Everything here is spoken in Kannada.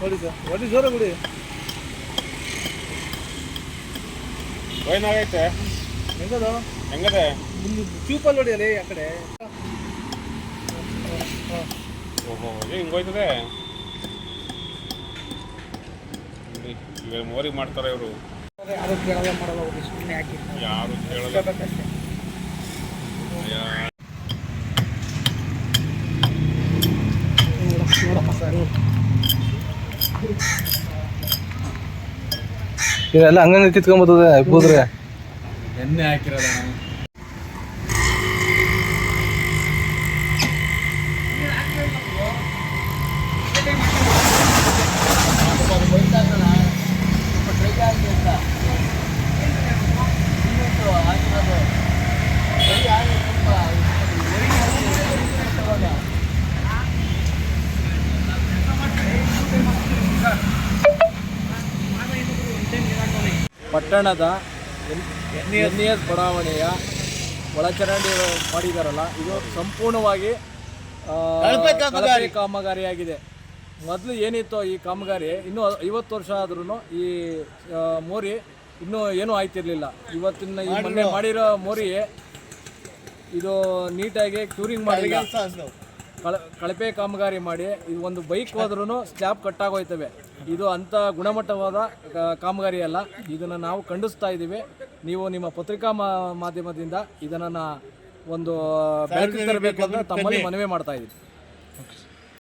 ಹೊಡಿ ಸರ್. ಹೊಡಿ ಜೋರ ಬಿಡಿ. ಏನಾಗೈತೆ ಹೆಂಗದ? ಹೆಂಗದೆ? ನಿಮ್ದು ಚೂಪಲ್ಲಿ ಅಲ್ಲಿ ಆ ಕಡೆ. ಓಹೋ ಹಿಂಗೆ ಹೋಯ್ತದೆ. ಇವಾಗ ಮೋರಿಗೆ ಮಾಡ್ತಾರೆ ಇವರು. ಯಾರು ಕೇಳಲ್ಲ ಮಾಡಲ್ಲ ಸುಮ್ಮನೆ ಹಾಕಿ ಯಾರು ಕೇಳಲ್ಲ. ನೋಡಪ್ಪ ಸರ್. ಇದೆಲ್ಲ ಹಂಗಂಗೆ ಕಿತ್ಕೊಂಬರ್ತದೆ ಕೂದ್ರೆ ಎಣ್ಣೆ ಹಾಕಿರೋದ ಪಟ್ಟಣದ ಎನ್ ಎನ್ ಎಸ್ ಬಡಾವಣೆಯ ಒಳಚರಂಡಿ ಮಾಡಿದಾರಲ್ಲ ಇದು ಸಂಪೂರ್ಣವಾಗಿ ಕಳಪೆ ಕಾಮಗಾರಿಯಾಗಿದೆ. ಮೊದಲು ಏನಿತ್ತು ಈ ಕಾಮಗಾರಿ ಇನ್ನೂ ಐವತ್ತು ವರ್ಷ ಆದ್ರೂ ಈ ಮೋರಿ ಇನ್ನೂ ಏನೂ ಆಯ್ತಿರಲಿಲ್ಲ. ಇವತ್ತಿನ ಈ ಮೊನ್ನೆ ಮಾಡಿರೋ ಮೋರಿ ಇದು ನೀಟಾಗಿ ಕ್ಯೂರಿಂಗ್ ಮಾಡಿ ಕಳ ಕಳಪೆ ಕಾಮಗಾರಿ ಮಾಡಿ ಇದು ಒಂದು ಬೈಕ್ ಹೋದ್ರೂ ಸ್ಲ್ಯಾಬ್ ಕಟ್ಟಾಗೋಯ್ತವೆ. ಇದು ಅಂಥ ಗುಣಮಟ್ಟವಾದ ಕಾಮಗಾರಿ ಅಲ್ಲ. ಇದನ್ನು ನಾವು ಖಂಡಿಸ್ತಾ ಇದ್ದೀವಿ. ನೀವು ನಿಮ್ಮ ಪತ್ರಿಕಾ ಮಾಧ್ಯಮದಿಂದ ಇದನ್ನು ಒಂದು ಬೆಳಕಿಗೆ ತರಬೇಕು ಅಂತ ತಮ್ಮಲ್ಲಿ ಮನವಿ ಮಾಡ್ತಾ ಇದ್ದೀವಿ.